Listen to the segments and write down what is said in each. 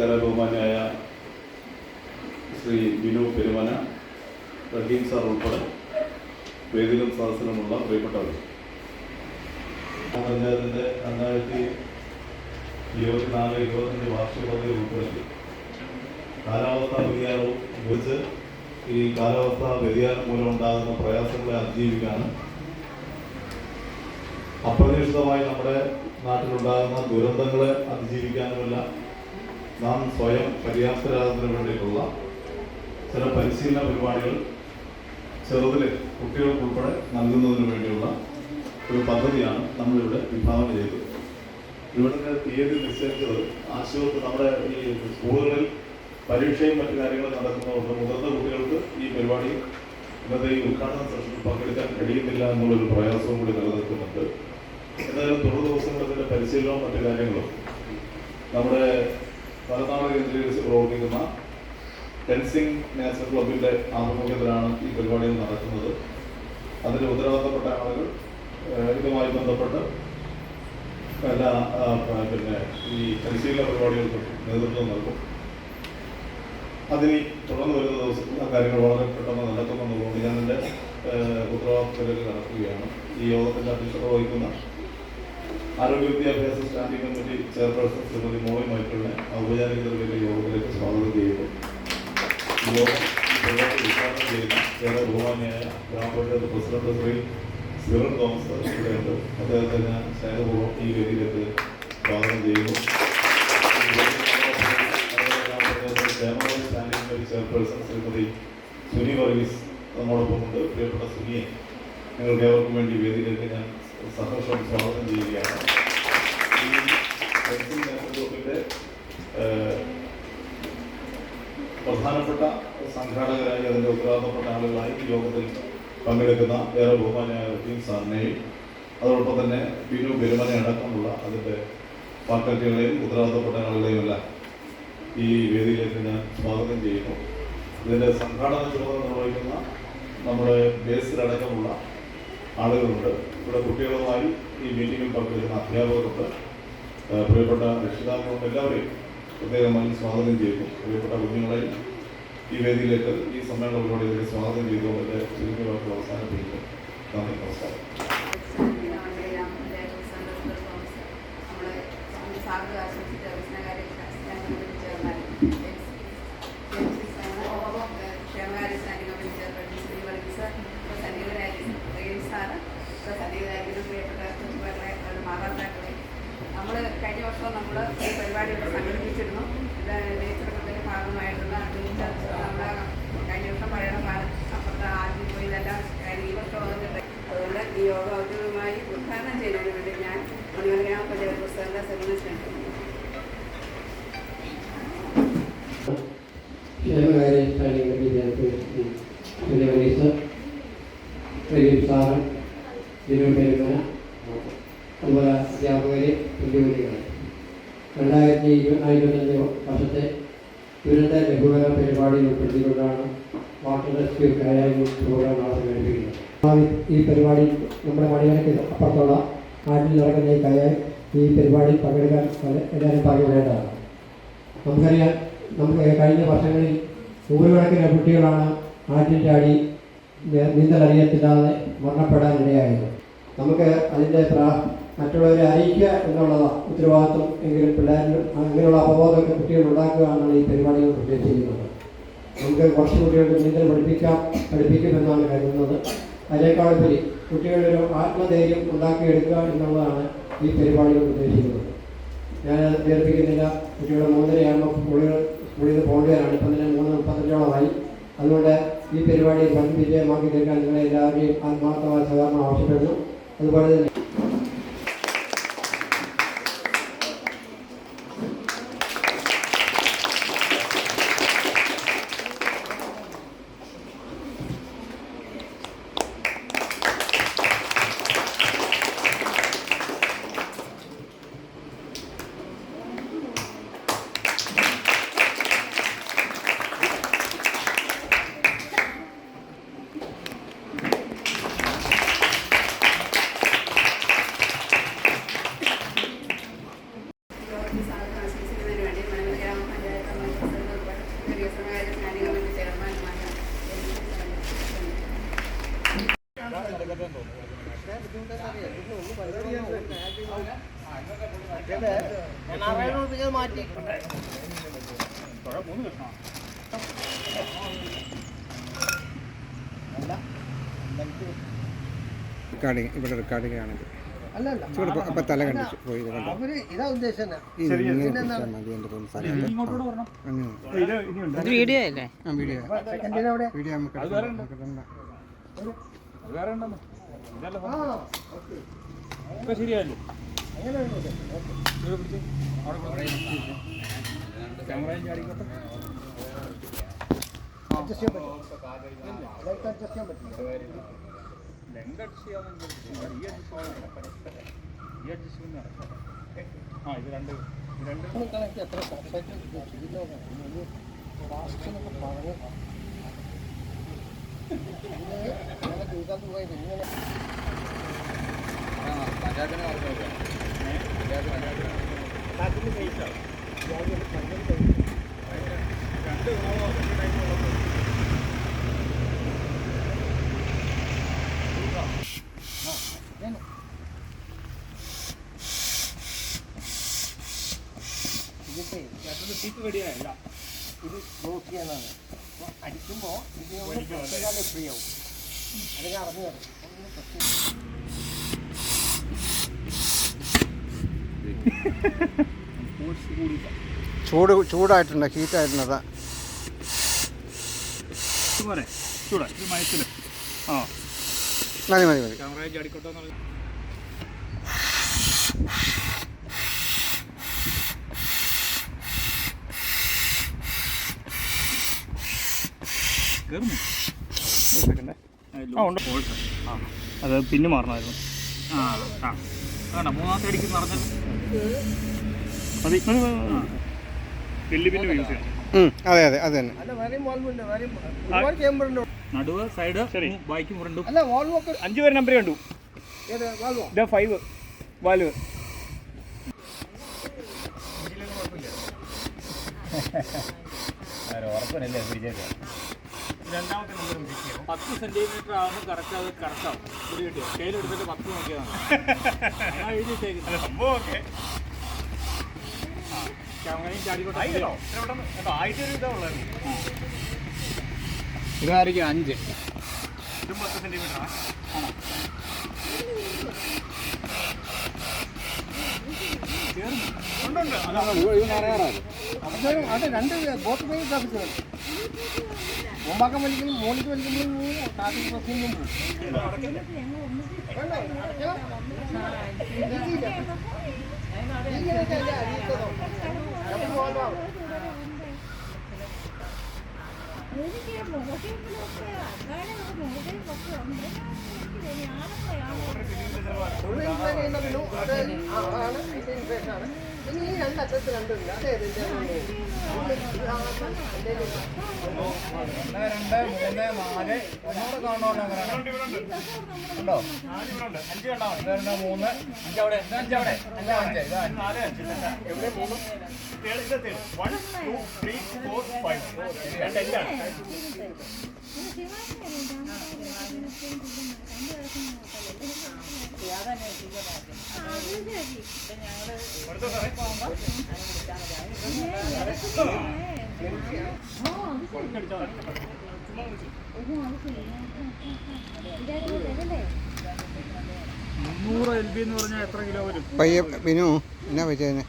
ഏറെ ബഹുമാന്യായ ശ്രീ ബിനു പെരുമന റഹീം സാർ ഉൾപ്പെടെ വേദികം സദസ്സിലുമുള്ള പ്രിയപ്പെട്ടവർ. പഞ്ചായത്തിന്റെ രണ്ടായിരത്തി ഇരുപത്തിനാല് ഇരുപത്തഞ്ച് പദ്ധതി ഉൾപ്പെടുത്തി. കാലാവസ്ഥാ വ്യതിയാനവും വെച്ച് ഈ കാലാവസ്ഥാ വ്യതിയാനം മൂലം ഉണ്ടാകുന്ന പ്രയാസങ്ങളെ അതിജീവിക്കാനും അപ്രതീക്ഷിതമായി നമ്മുടെ നാട്ടിലുണ്ടാകുന്ന ദുരന്തങ്ങളെ അതിജീവിക്കാനുമല്ല നാം സ്വയം പര്യാപ്തരാകുന്നതിന് വേണ്ടിയിട്ടുള്ള ചില പരിശീലന പരിപാടികൾ ചെറുതിൽ കുട്ടികൾക്ക് ഉൾപ്പെടെ നൽകുന്നതിന് വേണ്ടിയുള്ള ഒരു പദ്ധതിയാണ് നമ്മളിവിടെ വിഭാവന ചെയ്തത്. ഇവിടുത്തെ തീയതി നിശ്ചയിച്ചത് ആശുപത്രി നമ്മുടെ ഈ സ്കൂളുകളിൽ പരീക്ഷയും മറ്റു കാര്യങ്ങളും നടക്കുന്നതുകൊണ്ട് മുതിർന്ന കുട്ടികൾക്ക് ഈ പരിപാടി ഇന്നത്തെ ഈ ഉദ്ഘാടന സെഷനിൽ പങ്കെടുക്കാൻ കഴിയുന്നില്ല എന്നുള്ളൊരു പ്രയാസവും കൂടി നിലനിൽക്കുന്നുണ്ട്. എന്തായാലും തുടർ ദിവസങ്ങളിൽ പരിശീലനവും മറ്റു കാര്യങ്ങളും നമ്മുടെ പരനാട് കേന്ദ്രീകരിച്ച് പ്രവർത്തിക്കുന്ന ഫെൻസിംഗ് നാച്ചർ ക്ലബിന്റെ ആഭിമുഖ്യത്തിലാണ് ഈ പരിപാടികൾ നടക്കുന്നത്. അതിന് ഉത്തരവാദിത്തപ്പെട്ട ആളുകൾ ഇതുമായി ബന്ധപ്പെട്ട് എല്ലാ പിന്നെ ഈ പരിശീലന പരിപാടികൾക്ക് നേതൃത്വം നൽകും. അതിനി തുടർന്ന് വരുന്ന ദിവസം കാര്യങ്ങൾ വളരെ പെട്ടെന്ന് നടക്കുമെന്നുള്ളതുകൊണ്ട് ഞാൻ എന്റെ ഉത്തരവാദിത്തത്തിലേക്ക് നടക്കുകയാണ് ഈ യോഗത്തിന്റെ അധ്യക്ഷത വഹിക്കുന്ന ആരോഗ്യ വിദ്യാഭ്യാസ standing committee chairperson Shrimati Molly മൈക്കിളിനെ ഔപചാരികതയിലേക്ക് യോഗത്തിലേക്ക് സ്വാഗതം ചെയ്യുന്നു. ഉദ്ഘാടനം ചെയ്യുന്ന ഏറെ ബഹുമാന്യായ ഗ്രാമപഞ്ചായത്ത് പ്രസിഡന്റ് ശ്രീ സിറൻ തോമസ് ഇവിടെയുണ്ട് അദ്ദേഹത്തെ ഞാൻ സ്നേഹപൂർവം ഈ വേദിയിലേക്ക് സ്വാഗതം ചെയ്യുന്നു. ഗ്രാമപഞ്ചായത്ത് standing committee chairperson Shrimati Suni Varghese നമ്മോടൊപ്പമുണ്ട്. പ്രിയപ്പെട്ട സുനിയെ നിങ്ങൾക്ക് ഏവർക്കും വേണ്ടി വേദിയിലേക്ക് ഞാൻ സഹർഷം സ്വാഗതം ചെയ്യുകയാണ്. ഈ ഗ്രൂപ്പിന്റെ ഏഹ്, പ്രധാനപ്പെട്ട സംഘാടകരായി അതിന്റെ ഉത്തരവാദിത്തപ്പെട്ട ആളുകളായി യോഗത്തിൽ പങ്കെടുക്കുന്ന ഏറെ ബഹുമാനായ റഹീം സാറിനെയും അതോടൊപ്പം തന്നെ ബിനു പെരുമനെ അടക്കമുള്ള അതിന്റെ ഫാക്കൽറ്റികളെയും ഉത്തരവാദിത്തപ്പെട്ട ആളുകളെയും എല്ലാം ഈ വേദിയിലേക്ക് ഞാൻ സ്വാഗതം ചെയ്യുന്നു. ഇതിന്റെ സംഘാടന ചുമതല നിർവഹിക്കുന്ന നമ്മുടെ ബേസിലടക്കമുള്ള ആളുകളുണ്ട്. ഇവിടെ കുട്ടികളുമായി ഈ മീറ്റിംഗിൽ പങ്കെടുക്കുന്ന അധ്യാപകർക്ക് പ്രിയപ്പെട്ട രക്ഷിതാക്കളും എല്ലാവരെയും പ്രത്യേകമായി സ്വാഗതം ചെയ്യുന്നു. പ്രിയപ്പെട്ട കുഞ്ഞുങ്ങളെയും ഈ വേദിയിലേക്ക് ഈ സമ്മേളന പരിപാടിയിലേക്ക് സ്വാഗതം ചെയ്തുകൊണ്ട് എന്റെ നമ്മൾ കഴിഞ്ഞ വർഷം നമ്മൾ ഈ പരിപാടിയൊക്കെ സംഘടിപ്പിച്ചിരുന്നു. ഇത് നേതൃത്വത്തിന്റെ ടീച്ചേഴ്സ് നമ്മുടെ കഴിഞ്ഞ വർഷം പഴയ കാലം അപ്പുറത്തെ ആദ്യം പോയി ഇതെല്ലാം ഈ വർഷം വന്നിട്ട് അതുകൊണ്ട് ഈ യോഗ ഔദ്യോഗികമായി ഉദ്ഘാടനം ചെയ്യുന്നതിന് വേണ്ടി ഞാൻ മണിമല ഗ്രാമപഞ്ചായത്ത് പ്രസിഡന്റ് സെമിനെ ക്ഷണിക്കുന്നു സാറ് പെരുമന പരിപാടിയിൽ ഉൾപ്പെടുത്തിക്കൊണ്ടാണ് വാട്ടർ റെസ്ക്യൂ കയായി പ്രോഗ്രാം ആ ഈ പരിപാടി നമ്മുടെ മണികരക്ക് അപ്പുറത്തുള്ള നാട്ടിൽ നടക്കുന്ന ഈ കയായി ഈ പരിപാടിയിൽ പങ്കെടുക്കാൻ എല്ലാവരും പങ്കെടുക്കേണ്ടതാണ് നമുക്കറിയാം നമുക്ക് കഴിഞ്ഞ വർഷങ്ങളിൽ നൂറുകണക്കിന് കുട്ടികളാണ് ആറ്റിൽ ചാടി നീന്തലറിയത്തില്ലാതെ മരണപ്പെടാനിടയായത്. നമുക്ക് അതിന്റെ പ്രാ മറ്റുള്ളവരെ അറിയിക്കുക എന്നുള്ളതാണ് ഉത്തരവാദിത്വം എങ്കിലും പിള്ളേരിൽ അങ്ങനെയുള്ള അപബോധമൊക്കെ കുട്ടികൾ ഉണ്ടാക്കുക എന്നാണ് ഈ പരിപാടികൾ ഉദ്ദേശിക്കുന്നത് നമുക്ക് കുറച്ച് കുട്ടികൾക്ക് നീന്തൽ പഠിപ്പിക്കാം പഠിപ്പിക്കുമെന്നാണ് കരുതുന്നത്. അതിനേക്കാളുപരി കുട്ടികളിലൊരു ആത്മധൈര്യം ഉണ്ടാക്കിയെടുക്കുക എന്നുള്ളതാണ് ഈ പരിപാടികൾ ഉദ്ദേശിക്കുന്നത്. ഞാൻ ദീർഘിക്കുന്നില്ല കുട്ടികളെ മൂന്നരയാകുമ്പോൾ സ്കൂളുകൾ സ്കൂളിൽ നിന്ന് പോകേണ്ടവരാണ് ഇപ്പം തന്നെ മൂന്ന് മുപ്പത്തഞ്ചോളമായി. അതുകൊണ്ട് ഈ പരിപാടി വൻ വിജയമാക്കി തീർക്കാൻ നിങ്ങളെ എല്ലാവരുടെയും ആത്മാർത്ഥമായ സഹകരണം ആവശ്യപ്പെടുന്നു. അതുപോലെ തന്നെ മാറ്റി റെക്കോർഡിങ് ഇവിടെ റെക്കോർഡിങ് ആണെങ്കിൽ. അപ്പം തല കണ്ടിച്ചു പോയി വീഡിയോ അല്ലേ? ആ വീഡിയോ വീഡിയോ നമുക്ക് ശരിയല്ലേ അങ്ങനെ ആ. ഇത് രണ്ട് രണ്ട്. കണക്ക് എത്ര ലാസ്റ്റ് എന്നൊക്കെ പറഞ്ഞു. ഇങ്ങനെ ചെയ്താൽ പോയത്. ഇങ്ങനെ. ഇതിപ്പേ മറ്റൊന്ന് സീറ്റ് റെഡിയായില്ല ഇത് ബ്ലോക്ക് ചെയ്യാനാണ് അപ്പോൾ അടിക്കുമ്പോൾ ഇതിനോട് ഫ്രീ ആവും. അല്ലെങ്കിൽ അറിഞ്ഞു വരും ചൂട് ചൂടായിട്ടുണ്ട് ഹീറ്റായിട്ടുണ്ട്. അതാ ഇത് പോരെ ചൂടാ ഇത് മയത്തിൽ ആ. മതി മതി മതി. ക്യാമറ ചാടിക്കോട്ടെ എന്ന് പറഞ്ഞു. കയറുന്നു ആ ഉണ്ട്. അത് പിന്നെ മാറണമായിരുന്നു. ആ വേണ്ട മൂന്നാമത്തെ അടിക്ക് പറഞ്ഞത് മതി. വലിയ പിന്നെ ഉം, അതെ അതെ അത് തന്നെ. നടുവ് സൈഡ് ബാക്കി മുരണ്ടും അഞ്ച് പേര് നമ്പർ കണ്ടു. ഇതാ ഫൈവ് വാൽവ് രണ്ടാമത്തെ നമ്പർ പത്ത് സെന്റിമീറ്റർ ആകുമ്പോൾ കറക്റ്റ് അത് കറക്റ്റ് ആവും. ഒരു കിട്ടിയോ? എടുത്തിട്ട് പത്ത് നോക്കിയതാണ് എഴുതിട്ടേക്ക് സംഭവം ഓക്കെ ചാടിക്കോട്ടെ. ഇതാ ഇതായിരിക്കും അഞ്ച്. ഇതും പത്ത് സെന്റിമീറ്റർ ആണോ ഉണ്ടുണ്ട് അതാ. രണ്ട് ബോട്ട് പോയി മുമ്പാക്കം വലിക്കലും മോളിക്ക് വലിക്കുമ്പോഴും ട്രാഫിക് പ്രശ്നം പോകും അത് ആണ്. ഇൻഫെക്ഷൻ ആണ്. ഒന്ന് രണ്ട് മൂന്ന് നാല് ഒന്നുകൂടെ കാണണമല്ലോ അങ്ങനെ ഉണ്ടോ അഞ്ച് കണ്ടോ ഒന്ന് രണ്ട് മൂന്ന് അഞ്ച് അവിടെ ഇത് അഞ്ച് അവിടെ അല്ല അഞ്ച് ഇത് അഞ്ച് എവിടെ മൂന്ന് one two three four five രണ്ട് എല്ലാം മുന്നൂറ് എൽ ബി എന്ന് പറഞ്ഞാൽ എത്ര കിലോ വരും? പയ്യ ബിനു എന്നാ പറ്റിയതിന്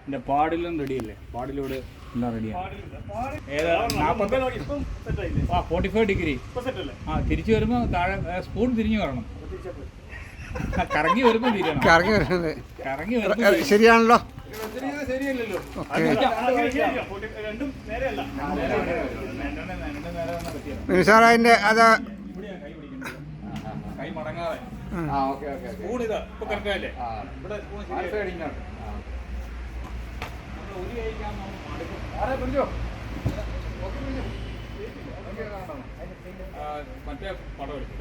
എന്റെ പാടിലും റെഡിയല്ലേ? പാടിലൂടെ എല്ലാം റെഡിയാണ്. ആ ഫോർട്ടി ഫൈവ് ഡിഗ്രി ആ തിരിച്ചു വരുമ്പോൾ താഴെ സ്പൂൺ തിരിഞ്ഞു വരണം. ആ, കറങ്ങി വരുമ്പോൾ തിരിയണം. കറങ്ങി വരുന്നത്. കറങ്ങി വരുമ്പോൾ ശരിയാണല്ലോ. ശരിയല്ലല്ലോ. ഓക്കെ. രണ്ടും നേരെയല്ല രണ്ടും നേരെ വന്നാൽ പറ്റിയല്ല ബിനു സാർ അതിന്റെ അത് കൈ പിടിക്കുന്നത് കൈ മടങ്ങാതെ ഉം. സ്പൂൺ ഇതാ ഇപ്പൊ കറക്റ്റ് അല്ലേ ഇവിടെ സ്പൂൺ ശരിയായി നമ്മൾ ഒരു മടുക്കും ആരെ പിടിച്ചോ? ആ, മറ്റേ പടം എടുക്കും.